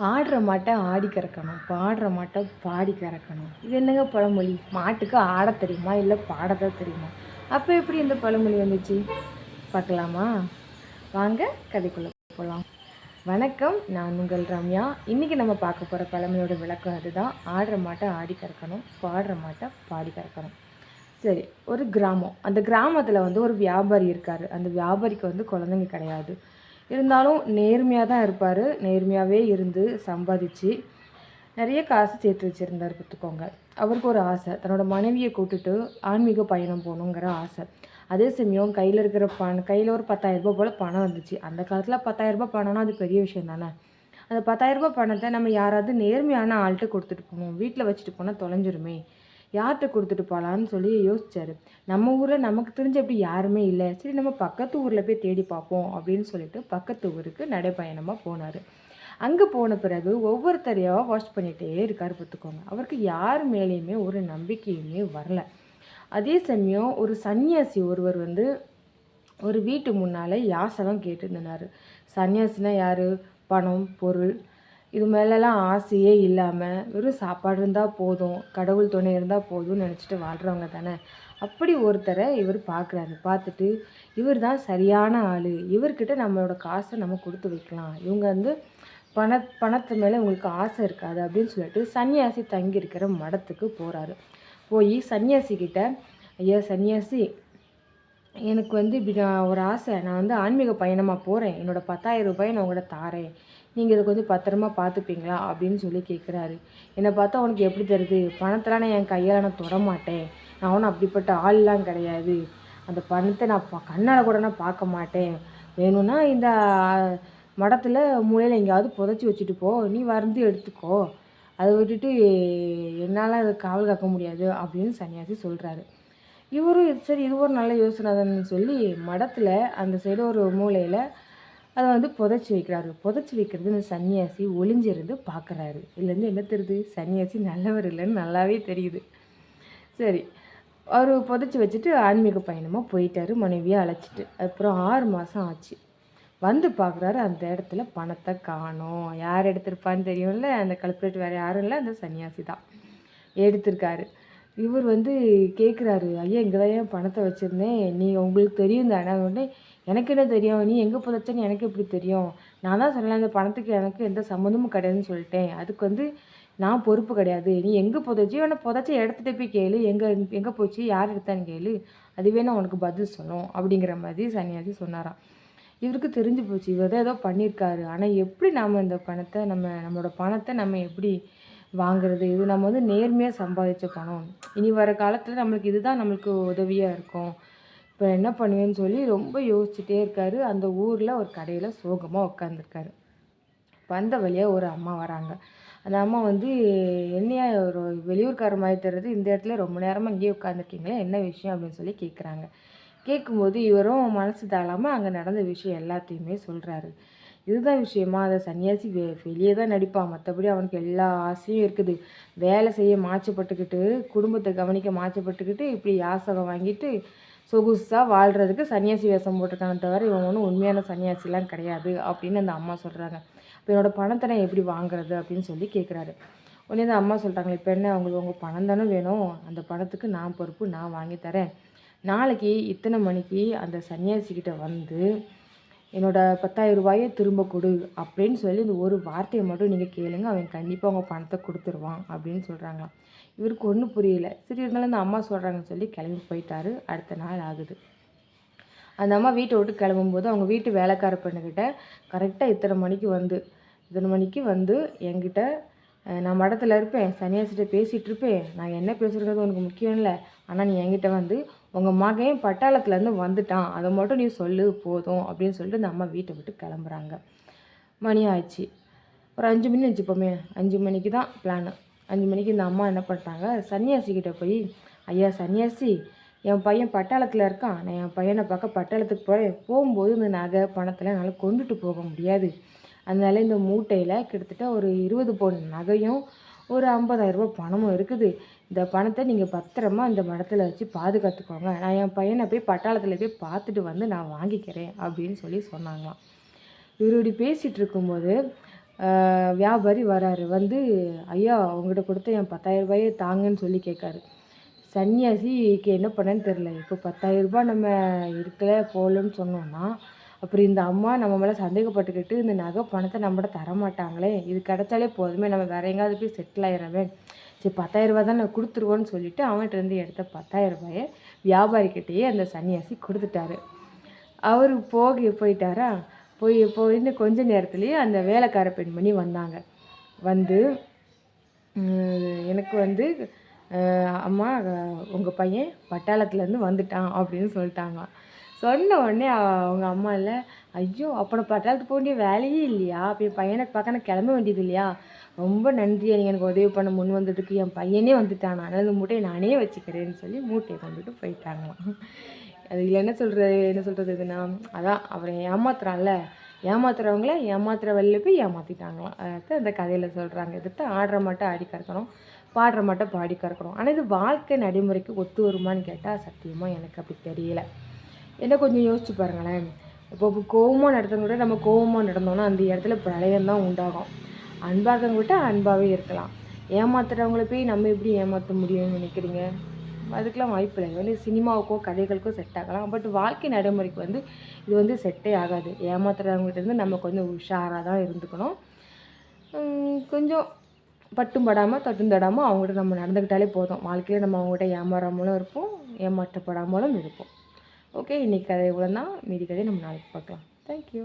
ஆடுற மாட்டை ஆடி கறக்கணும். பாடுற மாட்டை பாடி கறக்கணும். இது என்னங்க பழமொழி? மாட்டுக்கு ஆட தெரியுமா? இல்லை பாடதான் தெரியுமா? அப்போ எப்படி இந்த பழமொழி வந்துச்சு? பார்க்கலாமா? வாங்க கதைக்குள்ளே போகலாம் வணக்கம் நான் உங்கள் ரம்யா. இன்றைக்கி நம்ம பார்க்க போகிற பழமொழியோட விளக்கம் அதுதான். ஆடுற மாட்டை ஆடி கறக்கணும் பாடுற மாட்டை பாடி கறக்கணும். சரி ஒரு கிராமம். அந்த கிராமத்தில் வந்து ஒரு வியாபாரி இருக்கார். அந்த வியாபாரிக்கு வந்து குழந்தைங்க கிடையாது. இருந்தாலும் நேர்மையாக தான் இருப்பார். நேர்மையாகவே இருந்து சம்பாதிச்சு நிறைய காசு சேர்த்து வச்சுருந்தார் பார்த்துக்கோங்க. அவருக்கு ஒரு ஆசை. தன்னோட மனைவியை கூட்டுட்டு ஆன்மீக பயணம் போகணுங்கிற ஆசை. அதே சமயம் கையில் இருக்கிற பணம் கையில் ஒரு பத்தாயிரரூபா போல் பணம் வந்துச்சு அந்த காலத்தில் பத்தாயிரரூபா பணம்னா அது பெரிய விஷயம் தானே? அந்த பத்தாயிரரூபா பணத்தை நம்ம யாராவது நேர்மையான ஆள்கிட்ட கொடுத்துட்டு போகணும். வீட்டில் வச்சுட்டு போனால் தொலைஞ்சிருமே. யார்கிட்ட கொடுத்துட்டு போகலான்னு சொல்லி யோசித்தார் நம்ம ஊரில் நமக்கு தெரிஞ்ச அப்படி யாருமே இல்லை. சரி நம்ம பக்கத்து ஊரில் போய் தேடி பார்ப்போம் அப்படின்னு சொல்லிட்டு பக்கத்து ஊருக்கு நடைப்பயணமாக போனார். அங்கே போன பிறகு ஒவ்வொருத்தரையாக வாஷ் பண்ணிகிட்டே இருக்கார் பார்த்துக்கோங்க. அவருக்கு யார் மேலேயுமே ஒரு நம்பிக்கையுமே வரல. அதே சமயம் ஒரு சன்னியாசி ஒருவர் வந்து ஒரு வீட்டு முன்னால் யாசகம் கேட்டுருந்தார் சன்னியாசினா யார்? பணம் பொருள் இது மேலெலாம் ஆசையே இல்லாமல் வெறும் சாப்பாடு இருந்தால் போதும் கடவுள் துணை இருந்தால் போதும்னு நினச்சிட்டு வாழ்கிறவங்க தானே. அப்படி ஒருத்தரை இவர் பார்க்குறாரு பார்த்துட்டு இவர் தான் சரியான ஆள். இவர்கிட்ட நம்மளோட காசை நம்ம கொடுத்து வைக்கலாம். இவங்க வந்து பண பணத்து மேலே உங்களுக்கு ஆசை இருக்காது அப்படின்னு சொல்லிட்டு சன்னியாசி தங்கியிருக்கிற மடத்துக்கு போகிறாரு போய் சன்னியாசிக்கிட்ட ஐயா சன்னியாசி எனக்கு வந்து இப்படி நான் ஒரு ஆசை. நான் வந்து ஆன்மீக பயணமாக போகிறேன் என்னோடய பத்தாயிரம் ரூபாய் நான் உங்கள்கிட்ட தாரேன். நீங்கள் இதை கொஞ்சம் பத்திரமா பார்த்துப்பீங்களா அப்படின்னு சொல்லி கேட்குறாரு என்னை பார்த்தா உனக்கு எப்படி தருது பணத்தெல்லாம் நான் என் கையால் நான் தொட மாட்டேன். நான் ஒன்றும் அப்படிப்பட்ட ஆள்லாம் கிடையாது. அந்த பணத்தை நான் பா கண்ணால் கூட நான் பார்க்க மாட்டேன். வேணும்னா இந்த மடத்தில் மூலையில் எங்கேயாவது புதைச்சி வச்சுட்டு போ. நீ வருந்து எடுத்துக்கோ. அதை விட்டுட்டு என்னால் அதை காவல் காக்க முடியாது அப்படின்னு சன்னியாசி சொல்கிறாரு இவரும் சரி இது ஒரு நல்ல யோசனை தானே சொல்லி மடத்தில் அந்த சைடு ஒரு மூலையில் அதை வந்து புதைச்சி வைக்கிறாரு. புதைச்சி வைக்கிறது இந்த சன்னியாசி ஒளிஞ்சிருந்து பார்க்குறாரு இதுலேருந்து என்ன தெரியுது? சன்னியாசி நல்லவர் இல்லைன்னு நல்லாவே தெரியுது. சரி. அவர் புதைச்சி வச்சுட்டு ஆன்மீக பயணமாக போயிட்டாரு. மனைவியை அழைச்சிட்டு. அப்புறம் ஆறு மாதம் ஆச்சு. வந்து பார்க்குறாரு அந்த இடத்துல பணத்தை காணோம். யார் எடுத்திருப்பான்னு தெரியும்ல? அந்த கல்பரேட் வேறு யாரும் இல்லை. அந்த சன்னியாசி தான் எடுத்திருக்காரு. இவர் வந்து கேட்குறாரு ஐயா இங்கே தான் ஏன் பணத்தை வச்சுருந்தேன்? நீ உங்களுக்கு தெரியும் தானே? உடனே எனக்கு என்ன தெரியும்? நீ எங்கே புதைச்சேன்னு எனக்கு எப்படி தெரியும்? நான் தான் சொன்னேன் அந்த பணத்துக்கு எனக்கு எந்த சம்மந்தமும் கிடையாதுன்னு சொல்லிட்டேன். அதுக்கு வந்து நான் பொறுப்பு கிடையாது. நீ எங்கே புதைச்சி உன்னை புதைச்ச இடத்துல போய் கேளு. எங்கே எங்கே போச்சு? யார் எடுத்தான்னு கேளு. அதுவே நான் உனக்கு பதில் சொல்லும் அப்படிங்கிற மாதிரி சன்னியாசி சொன்னாராம். இவருக்கு தெரிஞ்சு போச்சு. இவர் தான் ஏதோ பண்ணியிருக்காரு. ஆனால் எப்படி நாம் இந்த பணத்தை நம்ம நம்மளோட பணத்தை நம்ம எப்படி வாங்குறது. இது நம்ம வந்து நேர்மையாக சம்பாதிச்ச பணம். இனி வர காலத்தில் நம்மளுக்கு இதுதான் நம்மளுக்கு உதவியாக இருக்கும். இப்போ என்ன பண்ணுவேன்னு சொல்லி ரொம்ப யோசிச்சுட்டே இருக்காரு. அந்த ஊரில் ஒரு கடையில் சோகமாக உட்காந்துருக்காரு வந்த வழியாக ஒரு அம்மா வராங்க. அந்த அம்மா வந்து என்னையா ஒரு வெளியூர்கார மாதிரி தர்றது இந்த இடத்துல ரொம்ப நேரமாக இங்கேயே உட்காந்துருக்கீங்களே என்ன விஷயம்? அப்படின்னு சொல்லி கேட்குறாங்க கேட்கும்போது இவரும் மனசு தாழாமல் அங்கே நடந்த விஷயம் எல்லாத்தையுமே சொல்கிறாரு இதுதான் விஷயமா? அதை சன்னியாசி வெ வெளியே தான் நடிப்பான் மற்றபடி அவனுக்கு எல்லா ஆசையும் இருக்குது. வேலை செய்ய மாச்சப்பட்டுக்கிட்டு குடும்பத்தை கவனிக்க மாச்சப்பட்டுக்கிட்டு இப்படி யாசகம் வாங்கிட்டு சொகுசாக வாழ்கிறதுக்கு சன்னியாசி வேஷம் போட்டிருக்கான தவிர இவன் ஒன்றும் உண்மையான சன்னியாசிலாம் கிடையாது அப்படின்னு அந்த அம்மா சொல்கிறாங்க இப்போ என்னோடய பணத்தை நான் எப்படி வாங்குறது அப்படின்னு சொல்லி கேட்குறாரு உடனே அந்த அம்மா சொல்கிறாங்களே இப்போ என்ன? அவங்களுக்கு உங்கள் பணம் தானே வேணும்? அந்த பணத்துக்கு நான் பொறுப்பு நான் வாங்கி தரேன். நாளைக்கு இத்தனை மணிக்கு அந்த சன்னியாசிக்கிட்ட வந்து என்னோடய பத்தாயிரம் ரூபாயை திரும்ப கொடு அப்படின்னு சொல்லி இந்த ஒரு வார்த்தையை மட்டும் நீங்கள் கேளுங்க. அவன் கண்டிப்பாக அவங்க பணத்தை கொடுத்துருவான் அப்படின்னு சொல்கிறாங்களாம் இவருக்கு ஒன்றும் புரியல. சரி இருந்தாலும் இந்த அம்மா சொல்கிறாங்கன்னு சொல்லி கிளம்பி போயிட்டாரு. அடுத்த நாள் ஆகுது. அந்த அம்மா வீட்டை விட்டு கிளம்பும்போது அவங்க வீட்டு வேலைக்கார பெண்ணுக்கிட்ட கரெக்டாக இத்தனை மணிக்கு வந்து இத்தனை மணிக்கு வந்து என்கிட்ட நான் மடத்தில் இருப்பேன். சன்னியாசிட்ட பேசிகிட்டு இருப்பேன். நான் என்ன பேசுகிறது உனக்கு முக்கியம் இல்லை ஆனால் நீ என்கிட்ட வந்து உங்கள் மகன் பட்டாளத்துலேருந்து வந்துட்டான். அதை மட்டும் நீ சொல்லு போதும் அப்படின்னு சொல்லிட்டு இந்த அம்மா வீட்டை விட்டு கிளம்புறாங்க. மணி ஆச்சு ஒரு அஞ்சு மணி வச்சுப்போமே அஞ்சு மணிக்கு தான் பிளானு அஞ்சு மணிக்கு இந்த அம்மா என்ன பண்ணிட்டாங்க? சன்னியாசிக்கிட்ட போய் ஐயா சன்னியாசி என் பையன் பட்டாளத்தில் இருக்கான். நான் என் பையனை பார்க்க பட்டாளத்துக்கு போகிறேன் போகும்போது இந்த நகை பணத்தில் என்னால் கொண்டுட்டு போக முடியாது. அதனால இந்த மூட்டையில் கிட்டத்தட்ட ஒரு இருபது பவுன் நகையும் ஒரு ஐம்பதாயிரரூபா பணமும் இருக்குது. இந்த பணத்தை நீங்கள் பத்திரமா இந்த மடத்தில் வச்சு பாதுகாத்துக்கோங்க. நான் என் பையனை போய் பட்டாளத்தில் போய் பார்த்துட்டு வந்து நான் வாங்கிக்கிறேன் அப்படின்னு சொல்லி சொன்னாங்களாம். இவர் இப்படி பேசிகிட்டு இருக்கும்போது வியாபாரி வராரு. வந்து ஐயா உங்கள்கிட்ட கொடுத்த என் பத்தாயிரம் ரூபாயை தாங்கன்னு சொல்லி கேட்காரு. சன்னியாசிக்கு என்ன பண்ணேன்னு தெரில இப்போ பத்தாயிரம் ரூபாய் நம்ம இருக்கல போகலன்னு சொன்னோன்னா அப்புறம் இந்த அம்மா நம்ம மேலே சந்தேகப்பட்டுக்கிட்டு இந்த நகை பணத்தை நம்மகிட்ட தர மாட்டாங்களே இது கிடைச்சாலே போதுமே. நம்ம வேற எங்கேயாவது போய் செட்டில் ஆயிடுறவன் சரி பத்தாயிரரூபா தான் நான் கொடுத்துருவோன்னு சொல்லிட்டு அவன்கிட்ட இருந்து எடுத்த பத்தாயிரம் ரூபாயை வியாபாரிக்கிட்டேயே அந்த சன்னியாசி கொடுத்துட்டாரு. அவர் போக போயிட்டாரா? போய் போயின்னு கொஞ்ச நேரத்துலேயே அந்த வேலைக்கார பெண்மணி வந்தாங்க. வந்து எனக்கு வந்து அஹ், அம்மா உங்கள் பையன் பட்டாளத்துலேருந்து வந்துட்டான் அப்படின்னு சொல்லிட்டாங்க. சொன்ன உடனே அவங்க அம்மா இல்லை ஐயோ அப்போ பட்டாளத்துக்கு போக வேண்டிய வேலையே இல்லையா? அப்போ என் பையனை பார்க்க நான் கிளம்ப வேண்டியது இல்லையா? ரொம்ப நன்றி நீங்கள் எனக்கு உதவி பண்ண முன் வந்துட்டுருக்கு என் பையனே வந்துட்டான். அதனால மூட்டையை நானே வச்சுக்கிறேன்னு சொல்லி மூட்டையை கொண்டுட்டு போயிட்டாங்களாம் அது இல்லை என்ன சொல்கிறது என்ன சொல்கிறது இதுன்னா அதான் அவரை ஏமாத்துறான்ல. ஏமாத்துறவங்கள ஏமாத்துற வழியில் போய் ஏமாற்றிட்டாங்களாம் அதாவது அந்த கதையில் சொல்கிறாங்க எதிர்த்து ஆடுற மாட்டை ஆடி கறக்கணும் பாடுற மாட்டை பாடி கறக்கணும். ஆனால் இது வாழ்க்கை நடைமுறைக்கு ஒத்து வருமான்னு கேட்டால் சத்தியமாக எனக்கு அப்படி தெரியல. என்ன கொஞ்சம் யோசிச்சு பாருங்களேன். இப்போ கோபமாக கோவமாக நடத்தவங்க கூட நம்ம கோவமாக நடந்தோம்னா அந்த இடத்துல பிரளயம் தான் உண்டாகும். அன்பாகவங்கிட்ட அன்பாகவே இருக்கலாம். ஏமாத்துறவங்கள போய் நம்ம எப்படி ஏமாற்ற முடியும்னு நினைக்கிறீங்க? அதுக்கெலாம் வாய்ப்பு இல்லை. வந்து சினிமாவுக்கோ கதைகளுக்கோ செட் ஆகலாம். பட் வாழ்க்கை நடைமுறைக்கு வந்து இது வந்து செட்டே ஆகாது. ஏமாத்துறவங்ககிட்ட இருந்து நம்ம கொஞ்சம் உஷாராக தான் இருந்துக்கணும். கொஞ்சம் பட்டும் படாமல் தட்டும் தடாமல் அவங்ககிட்ட நம்ம நடந்துக்கிட்டாலே போதும். வாழ்க்கையில் நம்ம அவங்ககிட்ட ஏமாறாமலும் இருப்போம். ஏமாற்றப்படாமலும் இருப்போம். ஓகே இன்றைக்கி கதை இவ்வளோ தான் மீதி கதையை நம்ம நாளைக்கு பார்க்கலாம். தேங்க்யூ